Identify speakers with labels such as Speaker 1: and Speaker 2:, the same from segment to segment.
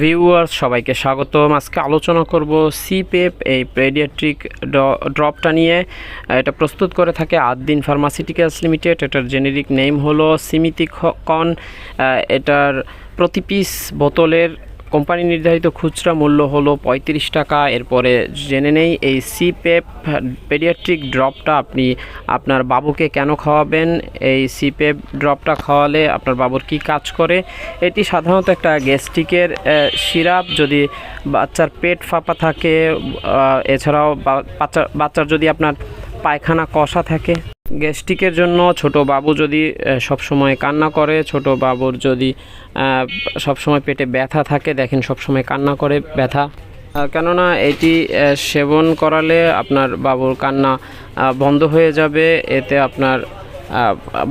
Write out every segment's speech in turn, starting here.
Speaker 1: Viewers সবাইকে স্বাগতম। আজকে আলোচনা করব সিপেপ এই পেডিয়াট্রিক ড্রপটা নিয়ে। এটা প্রস্তুত করে থাকে আদ্দিন ফার্মাসিউটিক্যালস লিমিটেড এটার জেনেরিক নেম হলো সিমিতিকন এটার প্রতি পিস বোতলের কোম্পানি নির্ধারিত খুচরা মূল্য হলো পঁয়ত্রিশ টাকা। এরপরে জেনে নেই, এই সিপেপ পেডিয়াট্রিক ড্রপটা আপনি আপনার বাবুকে কেন খাওয়াবেন? এই সিপেপ ড্রপটা খাওয়ালে আপনার বাবুর কি কাজ করে? এটি সাধারণত একটা গ্যাস্ট্রিকের সিরাপ। যদি বাচ্চার পেট ফাঁপা থাকে এছাড়াও বাচ্চা, বাচ্চার যদি আপনার পায়খানা কষা থাকে গ্যাস্ট্রিকের জন্য, ছোট বাবু যদি সব সময় কান্না করে, ছোট বাবুর যদি সব সময় পেটে ব্যথা থাকে, দেখেন সব সময় কান্না করে ব্যথা। কেননা এটি সেবন করালে আপনার বাবুর কান্না বন্ধ হয়ে যাবে, এতে আপনার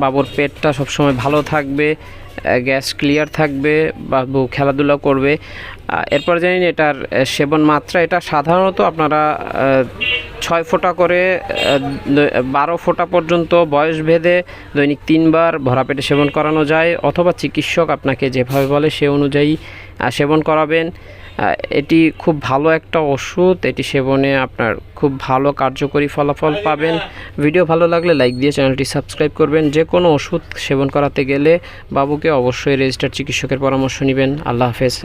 Speaker 1: বাবুর পেটটা সবসময় ভালো থাকবে গ্যাস ক্লিয়ার থাকবে, বাবু খেলাধুলা করবে। এরপর জানেন এটার সেবন মাত্রা, এটা সাধারণত আপনারা ছয় ফোঁটা করে বারো ফোঁটা পর্যন্ত বয়স ভেদে দৈনিক তিনবার ভরা পেটে সেবন করানো যায় অথবা চিকিৎসক আপনাকে যেভাবে বলে সে অনুযায়ী সেবন করাবেন। এটি খুব ভালো একটা ওষুধ, এটি সেবনে আপনার খুব ভালো কার্যকরী ফলাফল পাবেন। ভিডিও ভালো লাগলে লাইক দিয়ে চ্যানেলটি সাবস্ক্রাইব করবেন। যে কোনো ওষুধ সেবন করাতে গেলে বাবুকে অবশ্যই রেজিস্টার চিকিৎসকের পরামর্শ নেবেন। আল্লাহ হাফেজ।